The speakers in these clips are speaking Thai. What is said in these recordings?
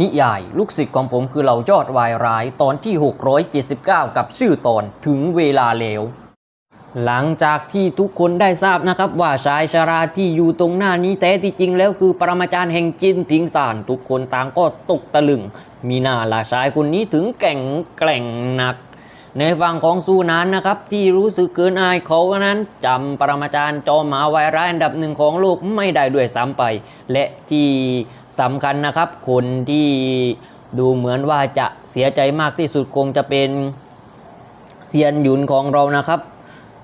นิยาย ลูกศิษย์ของผมคือเหล่ายอดวายร้ายตอนที่ 679 กับชื่อตอนถึงเวลาเลวหลังจากที่ทุกคนได้ทราบนะครับว่าชายชาราที่อยู่ตรงหน้านี้แท้ที่จริงแล้วคือปรมาจารย์แห่งจินทิงสารทุกคนต่างก็ตกตะลึง มีหน้าละชายคนนี้ถึงแก่งแกร่งหนัก ในฝั่งของซูนานนะครับ ที่รู้สึกเกินอายเขานั้นจำปรมาจารย์จอมหมาวายร้ายอันดับหนึ่งของโลกไม่ได้ด้วยซ้ำไป และที่สำคัญนะครับ คนที่ดูเหมือนว่าจะเสียใจมากที่สุดคงจะเป็นเซียนหยุนของเรานะครับ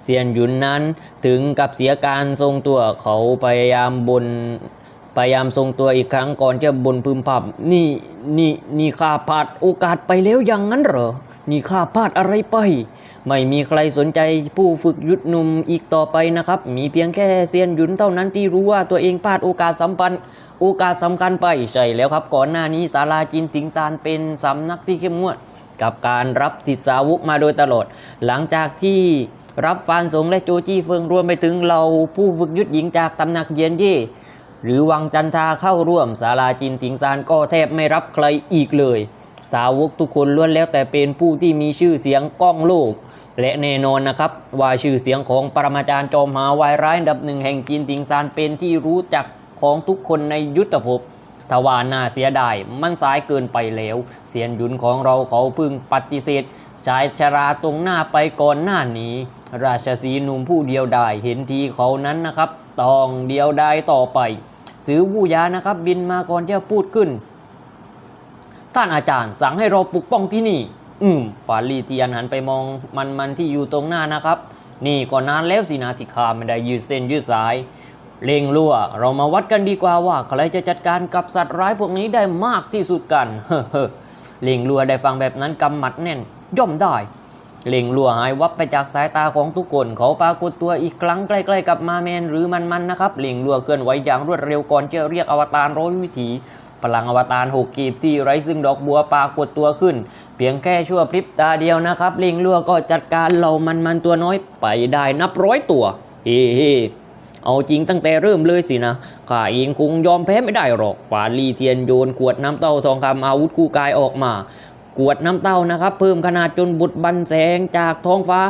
เซียนหยุนนั้นถึงกับเสียการทรงตัวเขาพยายามบนพยายามทรงตัวอีกครั้งก่อนจะบนพึมพำนี่นี่นี่ข้าพลาดโอกาสไปแล้วอย่างนั้นเหรอ นี่ข้าพลาดอะไรไป ไม่มีใครสนใจผู้ฝึกยุทธหนุ่มอีกต่อไปนะครับ มีเพียงแค่เซียนหยุนเท่านั้นที่รู้ว่าตัวเองพลาดโอกาสสำคัญโอกาสสำคัญไปใช่แล้วครับ ก่อนหน้านี้ศาลาจินติงซานเป็นสำนักที่เข้มงวด กับการรับศิษย์สาวกมาโดยตลอด หลังจากที่รับฟานสงและโจจี้เฟิงรวมไปถึงเราผู้ฝึกยุทธหญิงจากตำหนักเยียนเย่หรือวังจันทาเข้าร่วมศาลาจินติงซานก็แทบไม่รับใครอีกเลย สาวกทุกคนล้วนแล้วแต่เป็นผู้ที่มีชื่อเสียงก้องโลก และแน่นอนนะครับ ว่าชื่อเสียงของปรมาจารย์จอมหาวายร้ายอันดับหนึ่งแห่งจินติงซานเป็นที่รู้จักของทุกคนในยุทธภพทว่าน่าเสียดายมันสายเกินไปแล้ว เสียนหยุนของเราเขาพึ่งปฏิเสธชายชราตรงหน้าไปก่อนหน้านี้ ราชสีห์หนุ่มผู้เดียวดายเห็นทีเขานั้นนะครับต้องเดียวดายต่อไป ซื้อวูยานะครับ บินมาก่อนจะพูดขึ้น ท่านอาจารย์สั่งให้เราปกป้องที่นี่ อืมฝาลีเทียนหันไปมองมันมันที่อยู่ตรงหน้านะครับ นี่ก็นานแล้วสินะที่ข้าไม่ได้ยืดเส้นยืดสาย เลงลั่ว เรามาวัดกันดีกว่าว่าใครจะจัดการกับสัตว์ร้ายพวกนี้ได้มากที่สุดกัน เฮ้อเฮ้เลงลั่วได้ฟังแบบนั้นกำหมัดแน่น ย่อมได้เลงลั่วหายวับไปจากสายตาของทุกคน เขาปรากฏตัวอีกครั้งใกล้ๆกับมาแมนหรือมันมันนะครับเลงลั่วเคลื่อนไหวอย่างรวดเร็วก่อนจะเรียกอวตารร้อยวิถี พลังอวตารหกกีบที่ไร้ซึ่งดอกบัวปรากฏตัวขึ้น เพียงแค่ชั่วพริบตาเดียวนะครับเลงลั่วก็จัดการเหล่ามันมันตัวน้อยไปได้นับร้อยตัวเฮ้เฮ้เอาจริงตั้งแต่เริ่มเลยสินะ ข้าเองคงยอมแพ้ไม่ได้หรอก ฝาลีเทียนโยนขวดน้ำเต้าทองคำอาวุธคู่กายออกมา ขวดน้ำเต้านะครับ เพิ่มขนาดจนบุดบันแสงจากท้องฟ้า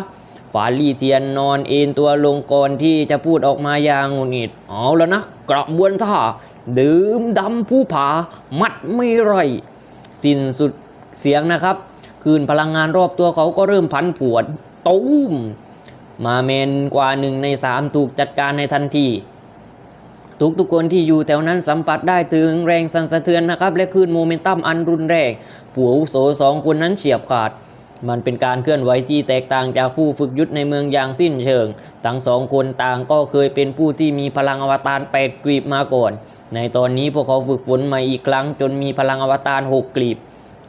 ฝาลีเทียนนอนเอนตัวลงก่อนที่จะพูดออกมาอย่างหงุดหงิดเอาแล้วนะ กระบวนท่าดื่มดำผู้ผา มัดไม่ไรสิ้นสุดเสียงนะครับ คืนพลังงานรอบตัวเขาก็เริ่มพันผวนตูมมาเมนกว่าหนึ่งในสามถูกจัดการในทันทีทุกทุกคนที่อยู่แถวนั้นสัมผัสได้ถึงแรงสั่นสะเทือนนะครับ และคลื่นโมเมนตัมอันรุนแรงผัวอาวุโสสองคนนั้นเฉียบขาด มันเป็นการเคลื่อนไหวที่แตกต่างจากผู้ฝึกยุทธในเมืองอย่างสิ้นเชิง ทั้งสองคนต่างก็เคยเป็นผู้ที่มีพลังอวตารแปดกลีบมาก่อน ในตอนนี้พวกเขาฝึกฝนมาอีกครั้ง จนมีพลังอวตารหกกลีบ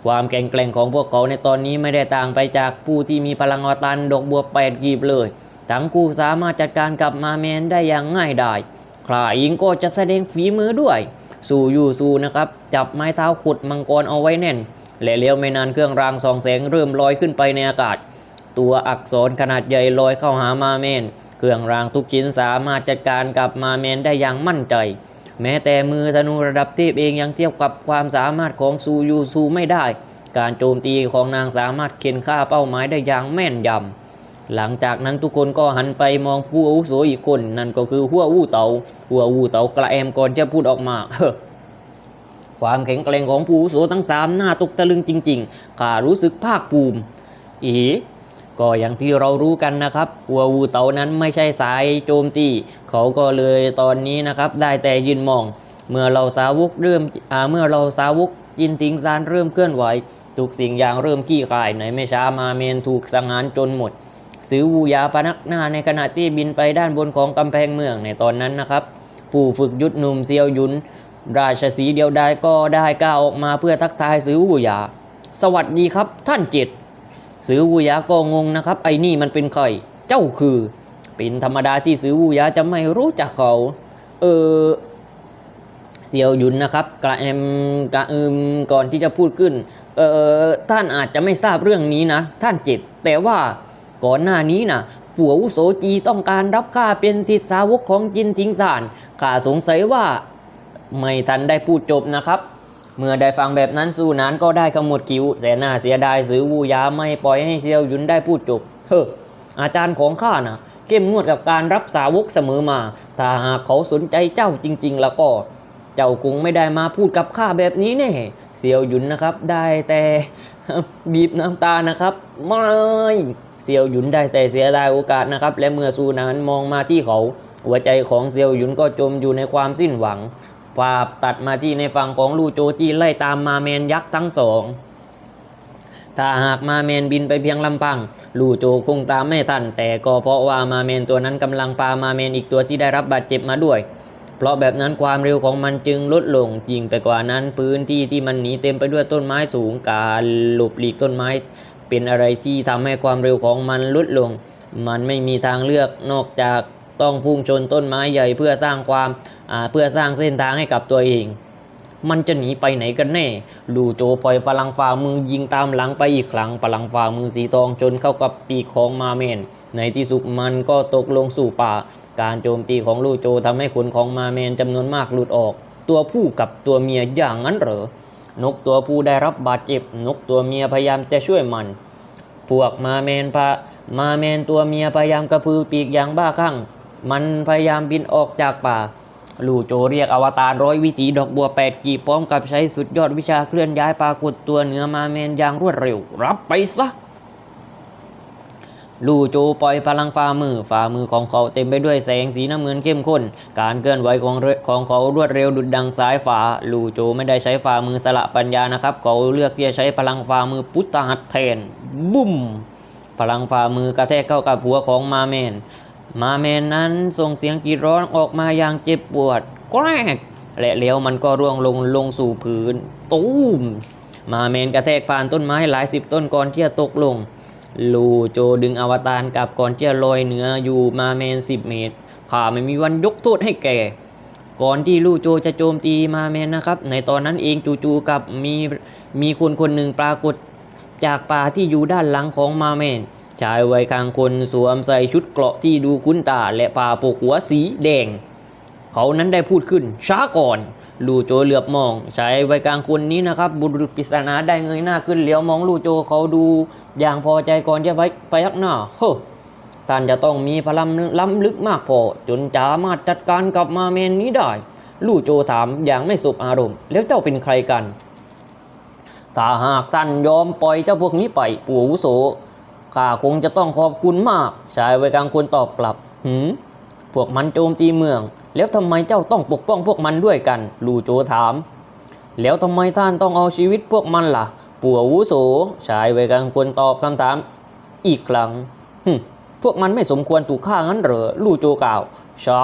ความแข็งแกร่งของพวกเขาในตอนนี้ไม่ได้ต่างไปจากผู้ที่มีพลังอวตารดอกบัวแปดกีบเลย ทั้งคู่สามารถจัดการกับมาแมนได้อย่างง่ายดาย คลาอิงก็จะแสดงฝีมือด้วย สู่อยู่สู่นะครับ จับไม้เท้าขุดมังกรเอาไว้แน่น และเลี้ยวไม่นานเครื่องรางสองแสงเริ่มลอยขึ้นไปในอากาศ ตัวอักษรขนาดใหญ่ลอยเข้าหามาเมน เครื่องรางทุกชิ้นสามารถจัดการกับมาเมนได้อย่างมั่นใจ แม้แต่มือธนูระดับเทพเองยังเทียบกับความสามารถของซูยูซูไม่ได้ การโจมตีของนางสามารถเข็นฆ่าเป้าหมายได้อย่างแม่นยำ หลังจากนั้นทุกคนก็หันไปมองผู้อาวุโสอีกคน นั่นก็คือหัววู่เตาหัววู่เตากระแอมก่อนจะพูดออกมาความแข็งแกร่งของผู้อาวุโสทั้งสามหน้าตกตะลึงจริงๆข้ารู้สึกภาคภูมิ อีก็อย่างที่เรารู้กันนะครับหัววูเตานั้นไม่ใช่สายโจมตี เขาก็เลยตอนนี้นะครับ ได้แต่ยืนมอง เมื่อเราสาวกเริ่มอ่าเมื่อเราสาวกจินติงซานเริ่มเคลื่อนไหว ทุกสิ่งอย่างเริ่มขี้คายในไม่ช้ามาเมนถูกสังหารจนหมด ซื้อวูยาพนักหน้าในขณะที่บินไปด้านบนของกำแพงเมืองในตอนนั้นนะครับ ผู้ฝึกยุทธหนุ่มเซียวยุน ราชสีเดียวดายก็ได้ก้าวออกมาเพื่อทักทายซื้อวูยา สวัสดีครับท่านจ็ดซื้อวูยาก็งงนะครับ ไอ้นี่มันเป็นใครเจ้าคือเป็นธรรมดาที่ซื้อวูยาจะไม่รู้จักเขา เออเซียวหยุนนะครับกระแอมกระอึมก่อนที่จะพูดขึ้น เออท่านอาจจะไม่ทราบเรื่องนี้นะ ท่านจ็ดแต่ว่า ก่อนหน้านี้นะผัวอาวุโสจีต้องการรับข้าเป็นศิษย์สาวกของจินทิงซานข้าสงสัยว่าไม่ทันได้พูดจบนะครับ เมื่อได้ฟังแบบนั้นสู้นานก็ได้ขมวดคิ้ว แต่น่าเสียดายสือวูยาไม่ปล่อยให้เซียวยุนได้พูดจบเฮ้ออาจารย์ของข้านะเข้มงวดกับการรับสาวกเสมอมา ถ้าหากเขาสนใจเจ้าจริง ๆ แล้วก็ เจ้าคงไม่ได้มาพูดกับข้าแบบนี้แน่เซียวหยุนนะครับได้แต่บีบน้ำตานะครับไม่เซียวหยุนได้แต่เสียดายโอกาสนะครับ และเมื่อซูนานมองมาที่เขา หัวใจของเซียวหยุนก็จมอยู่ในความสิ้นหวังภาพตัดมาที่ในฝั่งของลู่โจจีไล่ตามมาเมนยักษ์ทั้งสองถ้าหากมาเมนบินไปเพียงลำพัง ลู่โจคงตามไม่ทัน แต่ก็เพราะว่ามาเมนตัวนั้นกำลังพามาเมนอีกตัวที่ได้รับบาดเจ็บมาด้วย เพราะแบบนั้นความเร็วของมันจึงลดลงยิ่งไปกว่านั้นพื้นที่ที่มันหนีเต็มไปด้วยต้นไม้สูงการหลบหลีกต้นไม้ เป็นอะไรที่ทำให้ความเร็วของมันลดลง มันไม่มีทางเลือกนอกจากต้องพุ่งชนต้นไม้ใหญ่เพื่อสร้างความเพื่อสร้างเส้นทางให้กับตัวเอง มันจะหนีไปไหนกันแน่ ลูโจปล่อยพลังฝ่ามือยิงตามหลังไปอีกครั้งพลังฝ่ามือสีทองจนเข้ากับปีกของมาเมน ในที่สุดมันก็ตกลงสู่ป่า การโจมตีของลูโจทำให้ขนของมาเมนจำนวนมากหลุดออก ตัวผู้กับตัวเมียอย่างนั้นเหรอ นกตัวผู้ได้รับบาดเจ็บ นกตัวเมียพยายามจะช่วยมัน พวกมาเมนพะมาเมนตัวเมียพยายามกระพือปีกอย่างบ้าคลั่ง มันพยายามบินออกจากป่า ลู่โจเรียกอวตารร้อยวิถีดอกบัวแปดกีพร้อมกับใช้สุดยอดวิชาเคลื่อนย้ายปรากฏตัวเหนือมาเมนอย่างรวดเร็ว รับไปซะลู่โจปล่อยพลังฝ่ามือฝ่ามือของเขาเต็มไปด้วยแสงสีน้ำเงินเข้มข้น การเคลื่อนไหวของของเขารวดเร็วดุดดังสายฟ้าลู่โจไม่ได้ใช้ฝ่ามือสละปัญญานะครับ เขาเลือกที่จะใช้พลังฝ่ามือพุทธหัตถ์แทนบุ้มพลังฝ่ามือกระแทกเข้ากับหัวของมาเมน มาเมนนั้นส่งเสียงกรีดร้องออกมาอย่างเจ็บปวดแกรกและแล้วมันก็ร่วงลงลงสู่พื้น ตูม มาเมนกระแทกผ่านต้นไม้หลายสิบต้นก่อนที่จะตกลง ลูโจดึงอวตารกลับก่อนที่จะลอยเหนืออยู่มาเมนสิบเมตรข้าไม่มีวันยกโทษให้แกก่อนที่ลู่โจจะโจมตีมาเมนนะครับ ในตอนนั้นเองจู่ๆกับมีมีคนคนหนึ่งปรากฏ จากป่าที่อยู่ด้านหลังของมาเมน ชายวัยกลางคนสวมใส่ชุดเกราะที่ดูคุ้นตาและป่าปกหัวสีแดง เขานั้นได้พูดขึ้น ช้าก่อนลู่โจเหลือบมอง ชายวัยกลางคนนี้นะครับ บุรุษปริศนาได้เงยหน้าขึ้นเหลียวมองลู่โจเขาดู อย่างพอใจก่อนจะไปไปยักหน้าเฮ้อท่านจะต้องมีพลังล้ำลึกมากพอ จนสามารถจัดการกับมาเมนนี้ได้ ลู่โจถามอย่างไม่สุบอารมณ์ แล้วเจ้าเป็นใครกัน ถ้าหากท่านยอมปล่อยเจ้าพวกนี้ไปปู่อาวุโสข้าคงจะต้องขอบคุณมาก ชายวัยกลางคนตอบกลับ หืม พวกมันโจมตีเมือง แล้วทำไมเจ้าต้องปกป้องพวกมันด้วยกัน ลูโจถาม แล้วทำไมท่านต้องเอาชีวิตพวกมันล่ะ ปู่อาวุโส ชายวัยกลางคนตอบคำถาม อีกครั้งหึพวกมันไม่สมควรถูกฆ่างั้นเหรอ ลูโจกล่าว ใช่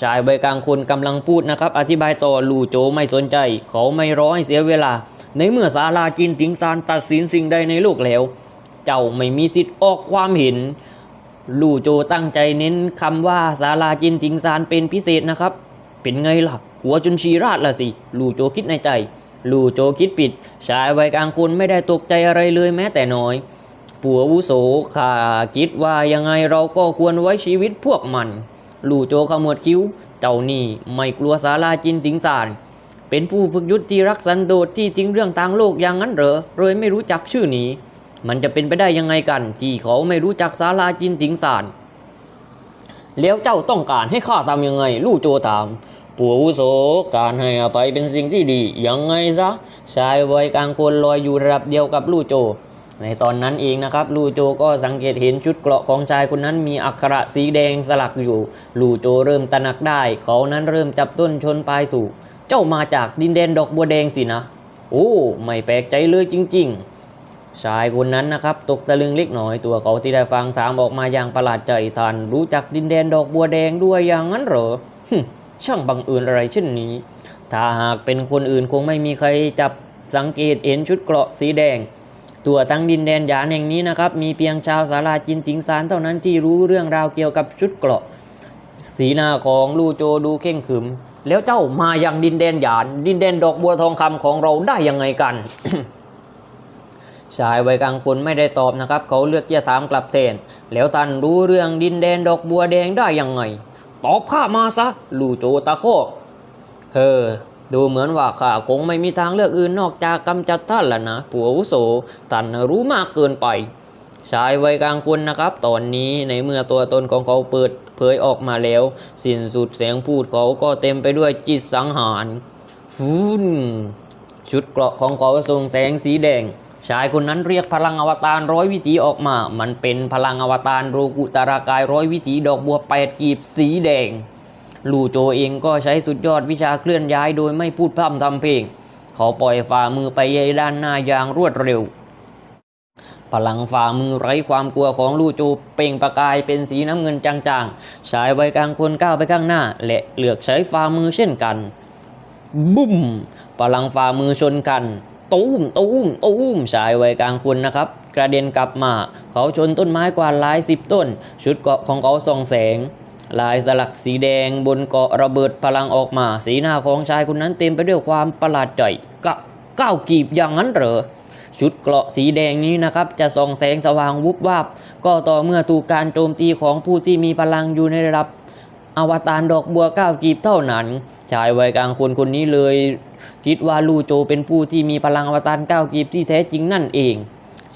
ชายใบกลางคนกำลังพูดนะครับ อธิบายต่อลู่โจไม่สนใจ เขาไม่ร้อให้เสียเวลา ในเมื่อศาลาจินถิงซานตัดสินสิ่งใดในโลกแล้ว เจ้าไม่มีสิทธิ์ออกความเห็น ลู่โจตั้งใจเน้นคำว่าศาลาจินถิงซานเป็นพิเศษนะครับ เป็นไงล่ะ หัวจนชีราดละสิ ลู่โจคิดในใจ ลู่โจคิดผิด ชายวัยกลางคนไม่ได้ตกใจอะไรเลยแม้แต่น้อยปู่อาวุโสข้าคิดว่ายังไงเราก็ควรไว้ชีวิตพวกมัน ลู่โจขมวดคิ้ว เจ้านี่ไม่กลัวสาลาจินติงสารเป็นผู้ฝึกยุทธที่รักสันโดษที่ทิ้งเรื่องทางโลกอย่างนั้นเหรอเลยไม่รู้จักชื่อนี้ มันจะเป็นไปได้ยังไงกัน ที่เขาไม่รู้จักสาลาจินติงสารแล้วเจ้าต้องการให้ข้าทำยังไง ลู่โจถามปู่อุโสการให้อภัยเป็นสิ่งที่ดี ยังไงซะชายวัยกลางคนลอยอยู่ระดับเดียวกับลู่โจ ในตอนนั้นเองนะครับลู่โจก็สังเกตเห็นชุดเกราะของชายคนนั้นมีอักขระสีแดงสลักอยู่ลู่โจเริ่มตระหนักได้ เขานั้นเริ่มจับต้นชนปลายถูก เจ้ามาจากดินแดนดอกบัวแดงสินะ โอ้ไม่แปลกใจเลยจริง ๆชายคนนั้นนะครับตกตะลึงเล็กน้อยตัวเขาที่ได้ฟังถามออกมาอย่างประหลาดใจท่านรู้จักดินแดนดอกบัวแดงด้วยอย่างนั้นเหรอหึช่างบังเอิญอะไรเช่นนี้ ถ้าหากเป็นคนอื่นคงไม่มีใครจับสังเกตเห็นชุดเกราะสีแดง ตัวทั้งดินแดนหยานแห่งนี้นะครับ มีเพียงชาวสาราจินติงซานเท่านั้นที่รู้เรื่องราวเกี่ยวกับชุดเกราะ สีหน้าของลู่โจดูเข่งขึม แล้วเจ้ามาอยังดินแดนหยาน ดินแดนดอกบัวทองคำของเราได้ยังไงกันชายวัยกลางคนไม่ได้ตอบนะครับ เขาเลือกที่จะถามกลับแทนแล้วท่านรู้เรื่องดินแดนดอกบัวแดงได้ยังไง ตอบข้ามาซะ ลู่โจตะโคกเฮ้อ ดูเหมือนว่าข้าคงไม่มีทางเลือกอื่นนอกจากกำจัดท่านแล้วนะผัวอุโสท่านรู้มากเกินไป ชายวัยกลางคนนะครับ ตอนนี้ในเมื่อตัวตนของเขาเปิดเผยออกมาแล้ว สิ้นสุดเสียงพูดเขาก็เต็มไปด้วยจิตสังหารฟุ้นชุดเกราะของเขาส่งแสงสีแดงชายคนนั้นเรียกพลังอวตารร้อยวิถีออกมา มันเป็นพลังอวตารโรกุตารากายร้อยวิถีดอกบัวแปดกีบสีแดง ลู่โจเองก็ใช้สุดยอดวิชาเคลื่อนย้ายโดยไม่พูดพร่ำทำเพลง เขาปล่อยฝ่ามือไปยด้านหน้าอย่างรวดเร็ว พลังฝ่ามือไร้ความกลัวของลู่โจเปล่งประกายเป็นสีน้ำเงินจางๆ ชายวัยกลางคนก้าวไปข้างหน้า และเลือกใช้ฝ่ามือเช่นกัน บุ้มพลังฝ่ามือชนกันตูมตูมตูมชายวัยกลางคนนะครับ กระเด็นกลับมา เขาชนต้นไม้กว่าหลายสิบต้น ชุดเกราะของเขาส่องแสง ลายสลักสีแดงบนเกาะระเบิดพลังออกมา สีหน้าของชายคนนั้นเต็มไปด้วยความประหลาดใจกะก้าวกีบอย่างนั้นเหรอชุดเกราะสีแดงนี้นะครับ จะส่องแสงสว่างวุบวาบก็ต่อเมื่อถูกการโจมตีของผู้ที่มีพลังอยู่ในระดับอวตารดอกบัวก้าวกีบเท่านั้น ชายวัยกลางคนคนนี้เลย คิดว่าลู่โจเป็นผู้ที่มีพลังอวตารก้าวกีบที่แท้จริงนั่นเอง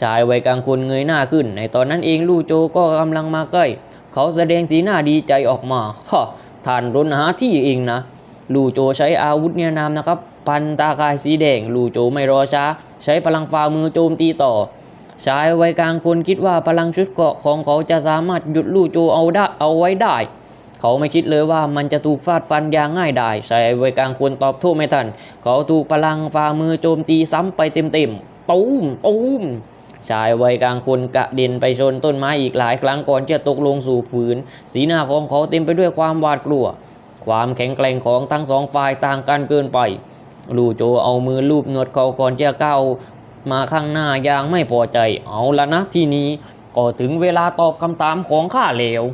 ชายวัยกลางคนเงยหน้าขึ้น ในตอนนั้นเองลู่โจก็กำลังมาใกล้ เขาแสดงสีหน้าดีใจออกมาฮะท่านรนหาที่เองนะ ลู่โจใช้อาวุธเนียนามนะครับ พันตากายสีแดง ลู่โจไม่รอช้า ใช้พลังฝ่ามือโจมตีต่อชายวัยกลางคนคิดว่าพลังชุดเกราะของเขาจะสามารถหยุดลู่โจเอาได้เอาไว้ได้ เขาไม่คิดเลยว่ามันจะถูกฟาดฟันอย่างง่ายดายชายวัยกลางคนตอบโต้ไม่ทัน เขาถูกพลังฝ่ามือโจมตีซ้ำไปเต็มๆตูมตูม ชายวัยกลางคนกระเด็นไปชนต้นไม้อีกหลายครั้งก่อนจะตกลงสู่พื้นสีหน้าของเขาเต็มไปด้วยความหวาดกลัว ความแข็งแกร่งของทั้งสองฝ่ายต่างกันเกินไป ลูโจเอามือลูบหนวดเขาก่อนจะก้าวมาข้างหน้าอย่างไม่พอใจ เอาละนะทีนี้ก็ถึงเวลาตอบคำถามของข้าแล้ว